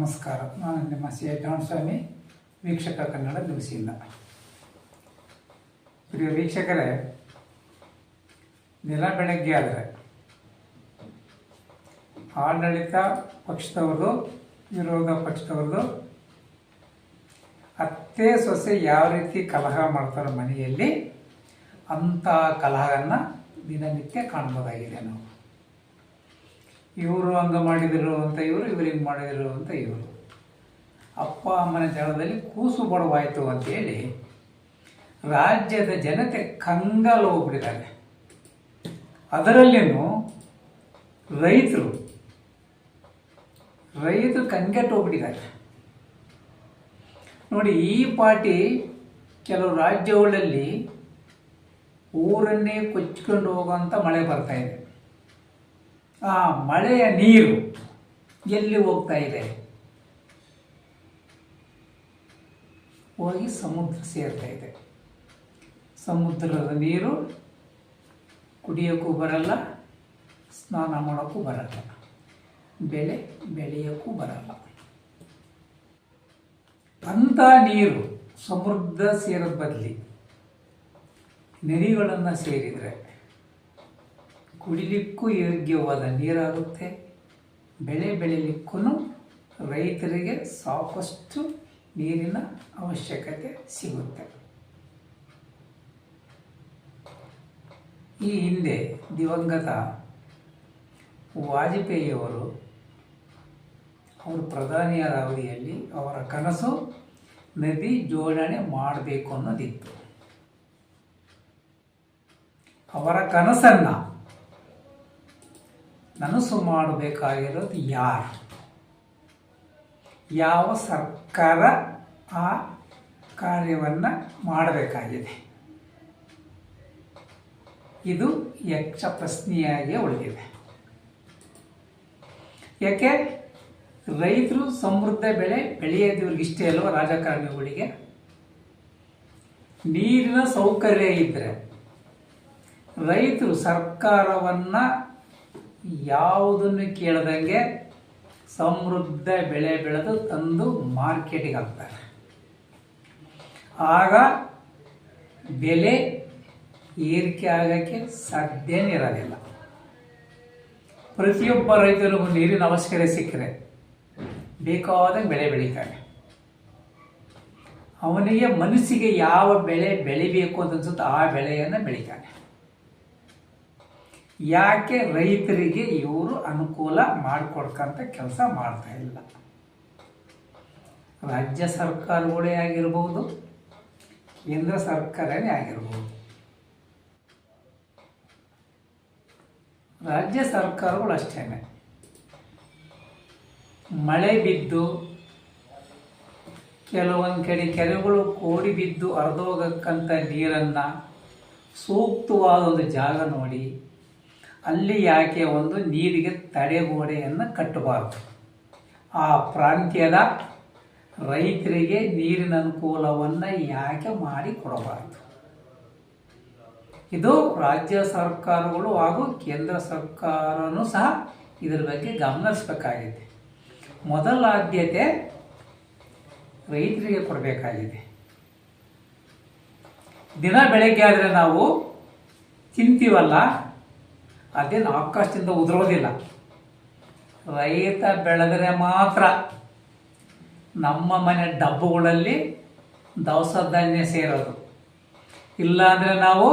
ನಮಸ್ಕಾರ. ನಾನು ನಿಮ್ಮ ಸಿ ಟೌನ್ ಸ್ವಾಮಿ ವೀಕ್ಷಕ ಕನ್ನಡ ನ್ಯೂಸಿಂದ ಪ್ರಿಯ ವೀಕ್ಷಕರೇ ದಿನ ಬೆಳಗ್ಗೆ ಆದರೆ ಆಡಳಿತ ಪಕ್ಷದವ್ರದ್ದು, ವಿರೋಧ ಪಕ್ಷದವ್ರದ್ದು, ಅತ್ತೆ ಸೊಸೆ ಯಾವ ರೀತಿ ಕಲಹ ಮಾಡ್ತಾರೋ ಮನೆಯಲ್ಲಿ ಅಂಥ ಕಲಹವನ್ನು ದಿನನಿತ್ಯ ಕಾಣ್ಬೋದಾಗಿದೆ ನಾವು ಇವರು ಹಂಗ ಮಾಡಿದರು ಅಂತ ಇವರು ಇವರು ಹಿಂಗೆ ಮಾಡಿದರು ಅಂತ ಇವರು. ಅಪ್ಪ ಅಮ್ಮನ ಜಳದಲ್ಲಿ ಕೂಸು ಬಡವಾಯಿತು ಅಂತೇಳಿ ರಾಜ್ಯದ ಜನತೆ ಕಂಗಾಲು ಹೋಗ್ಬಿಟ್ಟಿದ್ದಾರೆ. ಅದರಲ್ಲಿನೂ ರೈತರು ರೈತರು ಕಂಗೆಟ್ಟು ಹೋಗ್ಬಿಟ್ಟಿದ್ದಾರೆ. ನೋಡಿ, ಈ ಪಾರ್ಟಿ ಕೆಲವು ರಾಜ್ಯಗಳಲ್ಲಿ ಊರನ್ನೇ ಕೊಚ್ಕೊಂಡು ಹೋಗುವಂಥ ಮಳೆ ಬರ್ತಾ ಇದೆ. ಆ ಮಳೆಯ ನೀರು ಎಲ್ಲಿ ಹೋಗ್ತಾ ಇದೆ? ಹೋಗಿ ಸಮುದ್ರ ಸೇರ್ತಾ ಇದೆ. ಸಮುದ್ರದ ನೀರು ಕುಡಿಯೋಕ್ಕೂ ಬರಲ್ಲ, ಸ್ನಾನ ಮಾಡೋಕ್ಕೂ ಬರಲ್ಲ. ಬೆಳೆ ಬೆಳೆಯೋಕ್ಕೂ ಬರಲ್ಲ. ಅಂಥ ನೀರು ಸಮೃದ್ಧ ಸೇರೋದ್ ಬದಲಿ ನದಿಗಳನ್ನು ಸೇರಿದರೆ ಕುಡಿಲಿಕ್ಕೂ ಯೋಗ್ಯವಾದ ನೀರಾಗುತ್ತೆ. ಬೆಳೆ ಬೆಳಿಲಿಕ್ಕೂ ರೈತರಿಗೆ ಸಾಕಷ್ಟು ನೀರಿನ ಅವಶ್ಯಕತೆ ಸಿಗುತ್ತೆ. ಈ ಹಿಂದೆ ದಿವಂಗತ ವಾಜಪೇಯಿಯವರು ಅವರು ಪ್ರಧಾನಿಯಾದ ಅವಧಿಯಲ್ಲಿ ಅವರ ಕನಸು ನದಿ ಜೋಡಣೆ ಮಾಡಬೇಕು ಅನ್ನೋದಿತ್ತು. ಅವರ ಕನಸನ್ನು ನನಸು ಮಾಡಬೇಕಾಗಿರೋದು ಯಾರು? ಯಾವ ಸರ್ಕಾರ ಆ ಕಾರ್ಯವನ್ನು ಮಾಡಬೇಕಾಗಿದೆ? ಇದು ಯಕ್ಷ ಪ್ರಶ್ನೆಯಾಗಿ ಉಳಿದಿದೆ. ಯಾಕೆ? ರೈತರು ಸಮೃದ್ಧ ಬೆಳೆ ಬೆಳೆಯೋದು ಇವ್ರಿಗೆ ಇಷ್ಟೇ ಅಲ್ವ ರಾಜಕಾರಣಿಗಳಿಗೆ? ನೀರಿನ ಸೌಕರ್ಯ ಇದ್ದರೆ ರೈತರು ಸರ್ಕಾರವನ್ನು ಯಾವುದನ್ನು ಕೇಳದಂಗೆ ಸಮೃದ್ಧ ಬೆಳೆ ಬೆಳೆದು ತಂದು ಮಾರ್ಕೆಟಿಗೆ ಹಾಕ್ತಾರೆ. ಆಗ ಬೆಲೆ ಏರಿಕೆ ಆಗೋಕ್ಕೆ ಸಾಧ್ಯನೇ ಇರೋದಿಲ್ಲ. ಪ್ರತಿಯೊಬ್ಬ ರೈತರಿಗೂ ನೀರಿನ ಅವಶ್ಯಕತೆ ಸಿಕ್ಕರೆ ಬೇಕಾದ ಬೆಳೆ ಬೆಳೀತಾನೆ. ಅವನಿಗೆ ಮನಸ್ಸಿಗೆ ಯಾವ ಬೆಳೆ ಬೆಳಿಬೇಕು ಅಂತ ಅನ್ಸುತ್ತೋ ಆ ಬೆಳೆಯನ್ನು ಬೆಳಿತಾನೆ. ಯಾಕೆ ರೈತರಿಗೆ ಇವರು ಅನುಕೂಲ ಮಾಡಿಕೊಡ್ಕಂತ ಕೆಲಸ ಮಾಡ್ತಾ ಇಲ್ಲ? ರಾಜ್ಯ ಸರ್ಕಾರಗಳೇ ಆಗಿರ್ಬೋದು, ಕೇಂದ್ರ ಸರ್ಕಾರನೇ ಆಗಿರ್ಬೋದು. ರಾಜ್ಯ ಸರ್ಕಾರಗಳು ಅಷ್ಟೇ ಮಳೆ ಬಿದ್ದು, ಕೆಲವೊಂದು ಕಡೆ ಕೆರೆಗಳು ಕೋಡಿ ಬಿದ್ದು ಹರಿದೋಗಕ್ಕಂಥ ನೀರನ್ನು ಸೂಕ್ತವಾದ ಒಂದು ಜಾಗ ನೋಡಿ ಅಲ್ಲಿ ಯಾಕೆ ಒಂದು ನೀರಿಗೆ ತಡೆಗೋಡೆಯನ್ನು ಕಟ್ಟಬಾರದು. ಆ ಪ್ರಾಂತ್ಯದ ರೈತರಿಗೆ ನೀರಿನ ಅನುಕೂಲವನ್ನು ಯಾಕೆ ಮಾಡಿ ಕೊಡಬಾರದು? ಇದು ರಾಜ್ಯ ಸರ್ಕಾರಗಳು ಹಾಗೂ ಕೇಂದ್ರ ಸರ್ಕಾರನೂ ಸಹ ಇದರ ಬಗ್ಗೆ ಗಮನಿಸಬೇಕಾಗಿದೆ. ಮೊದಲ ಆದ್ಯತೆ ರೈತರಿಗೆ ಕೊಡಬೇಕಾಗಿದೆ. ದಿನ ಬೆಳಗ್ಗೆ ಆದರೆ ನಾವು ತಿಂತೀವಲ್ಲ? ಅದೇನು ಆಕಾಶದಿಂದ ಉದುರೋದಿಲ್ಲ. ರೈತ ಬೆಳೆದರೆ ಮಾತ್ರ ನಮ್ಮ ಮನೆ ಡಬ್ಬುಗಳಲ್ಲಿ ದವಸ ಧಾನ್ಯ ಸೇರೋದು. ಇಲ್ಲಾಂದರೆ ನಾವು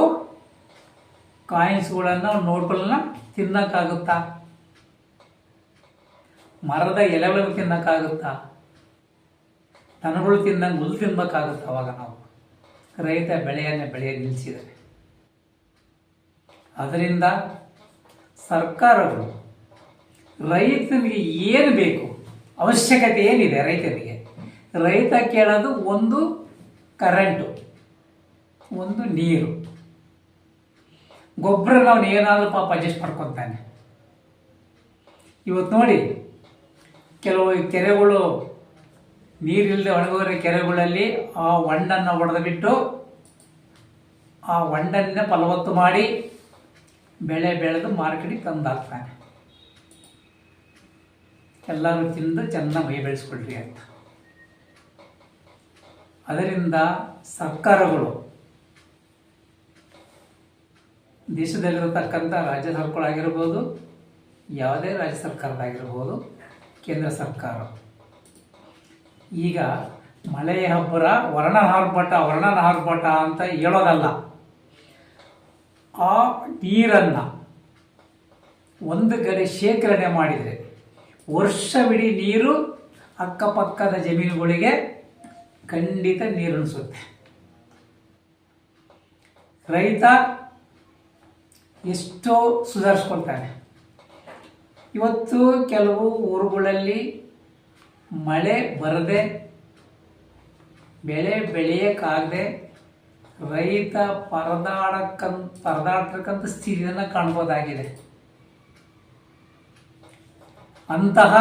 ಕಾಯಿನ್ಸ್ಗಳನ್ನು ನೋಟ್ಗಳನ್ನ ತಿನ್ನೋಕ್ಕಾಗುತ್ತಾ? ಮರದ ಎಲೆಗಳನ್ನು ತಿನ್ನೋಕ್ಕಾಗುತ್ತಾ? ದನಗಳು ತಿನ್ನಂಗೆ ಹುಲ್ಲು ತಿನ್ನಬೇಕಾಗುತ್ತೆ ಅವಾಗ ನಾವು? ರೈತ ಬೆಳೆಯನ್ನು ಬೆಳೆಯ ನಿಲ್ಲಿಸಿದರೆ ಅದರಿಂದ ಸರ್ಕಾರಗಳು ರೈತನಿಗೆ ಏನು ಬೇಕು, ಅವಶ್ಯಕತೆ ಏನಿದೆ ರೈತನಿಗೆ? ರೈತ ಕೇಳೋದು ಒಂದು ಕರೆಂಟು ಒಂದು ನೀರು. ಗೊಬ್ಬರ ನಾವು ಏನಾದರೂ ಪಾಪ ಅಡ್ಜಸ್ಟ್ ಮಾಡ್ಕೊತಾನೆ. ಇವತ್ತು ನೋಡಿ, ಕೆಲವು ಕೆರೆಗಳು ನೀರಿಲ್ಲದೆ ಒಣಗೋರೆ ಕೆರೆಗಳಲ್ಲಿ ಆ ಹೊಂಡನ್ನು ಹೊಡೆದು ಬಿಟ್ಟು ಆ ಹೊಂಡನ್ನೇ ಫಲವತ್ತು ಮಾಡಿ ಬೆಳೆ ಬೆಳೆದು ಮಾರ್ಕೆಟಿಗೆ ತಂದು ಹಾಕ್ತಾನೆ ಎಲ್ಲರೂ ತಿಂದು ಚೆನ್ನಾಗಿ ಮೈ ಬೆಳೆಸ್ಕೊಳ್ರಿ ಅಂತ. ಅದರಿಂದ ಸರ್ಕಾರಗಳು ದೇಶದಲ್ಲಿರತಕ್ಕಂಥ ರಾಜ್ಯ ಸರ್ಕಾರಗಳಾಗಿರ್ಬೋದು ಯಾವುದೇ ರಾಜ್ಯ ಸರ್ಕಾರದಾಗಿರ್ಬೋದು ಕೇಂದ್ರ ಸರ್ಕಾರ. ಈಗ ಮಳೆಯ ಹಬ್ಬರ ವರ್ಣನಾರ್ಭಟ ವರ್ಣನಾರ್ಭಟ ಅಂತ ಹೇಳೋದಲ್ಲ. ಆ ನೀರನ್ನು ಒಂದು ಕಡೆ ಶೇಖರಣೆ ಮಾಡಿದರೆ ವರ್ಷವಿಡೀ ನೀರು ಅಕ್ಕಪಕ್ಕದ ಜಮೀನುಗಳಿಗೆ ಖಂಡಿತ ನೀರುಣಿಸುತ್ತೆ ರೈತ ಎಷ್ಟೋ ಸುಧಾರಿಸ್ಕೊಳ್ತಾನೆ. ಇವತ್ತು ಕೆಲವು ಊರುಗಳಲ್ಲಿ ಮಳೆ ಬರದೆ, ಬೆಳೆ ಬೆಳೆಯೋಕ್ಕಾಗದೆ ರೈತ ಪರದಾಡಕ್ಕಂತ ಪರದಾಡ್ತಕ್ಕಂಥ ಸ್ಥಿತಿಯನ್ನು ಕಾಣ್ಬೋದಾಗಿದೆ. ಅಂತಹ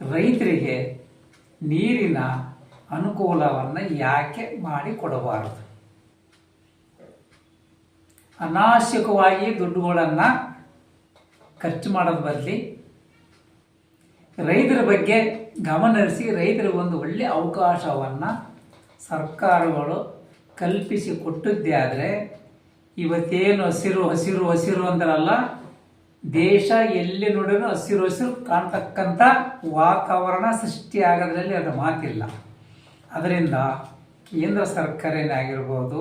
ರೈತರಿಗೆ ನೀರಿನ ಅನುಕೂಲವನ್ನು ಯಾಕೆ ಮಾಡಿ ಕೊಡಬಾರದು? ಅನಾವಶ್ಯಕವಾಗಿ ದುಡ್ಡುಗಳನ್ನು ಖರ್ಚು ಮಾಡೋದು ಬದಲಿ ರೈತರ ಬಗ್ಗೆ ಗಮನಹರಿಸಿ ರೈತರಿಗೆ ಒಂದು ಒಳ್ಳೆಯ ಅವಕಾಶವನ್ನು ಸರ್ಕಾರಗಳು ಕಲ್ಪಿಸಿ ಕೊಟ್ಟದ್ದೇ ಆದರೆ ಇವತ್ತೇನು ಹಸಿರು ಹಸಿರು ಹಸಿರು ಅಂತಾರಲ್ಲ ದೇಶ ಎಲ್ಲಿ ನೋಡಿದ್ರು ಹಸಿರು ಹಸಿರು ಕಾಣ್ತಕ್ಕಂಥ ವಾತಾವರಣ ಸೃಷ್ಟಿ ಆಗೋದ್ರಲ್ಲಿ ಅದು ಮಾತಿಲ್ಲ. ಅದರಿಂದ ಕೇಂದ್ರ ಸರ್ಕಾರನೇ ಆಗಿರ್ಬೋದು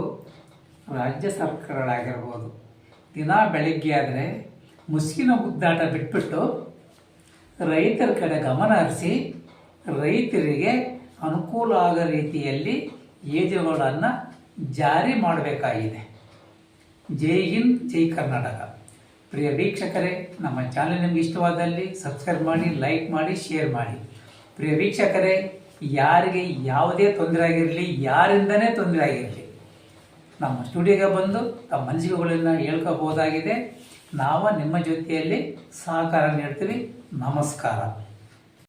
ರಾಜ್ಯ ಸರ್ಕಾರಗಳಾಗಿರ್ಬೋದು, ದಿನ ಬೆಳಗ್ಗೆ ಆದರೆ ಮುಸುಕಿನ ಗುದ್ದಾಟ ಬಿಟ್ಬಿಟ್ಟು ರೈತರ ಕಡೆ ಗಮನ ಹರಿಸಿ ರೈತರಿಗೆ ಅನುಕೂಲ ಆಗೋ ರೀತಿಯಲ್ಲಿ ಯೋಜನೆಗಳನ್ನು ಜಾರಿ ಮಾಡಬೇಕಾಗಿದೆ. ಜೈ ಹಿಂದ್, ಜೈ ಕರ್ನಾಟಕ. ಪ್ರಿಯ ವೀಕ್ಷಕರೇ, ನಮ್ಮ ಚಾನಲ್ ನಿಮ್ಗೆ ಇಷ್ಟವಾದಲ್ಲಿ ಸಬ್ಸ್ಕ್ರೈಬ್ ಮಾಡಿ, ಲೈಕ್ ಮಾಡಿ, ಶೇರ್ ಮಾಡಿ. ಪ್ರಿಯ ವೀಕ್ಷಕರೇ, ಯಾರಿಗೆ ಯಾವುದೇ ತೊಂದರೆ ಆಗಿರಲಿ, ಯಾರಿಂದನೇ ತೊಂದರೆ ಆಗಿರಲಿ, ನಮ್ಮ ಸ್ಟುಡಿಯೋಗೆ ಬಂದು ತಮ್ಮ ಮನಸ್ಸುಗಳನ್ನು ಹೇಳ್ಕೋಬೋದಾಗಿದೆ. ನಾವು ನಿಮ್ಮ ಜೊತೆಯಲ್ಲಿ ಸಹಕಾರ ನೀಡ್ತೀವಿ. ನಮಸ್ಕಾರ.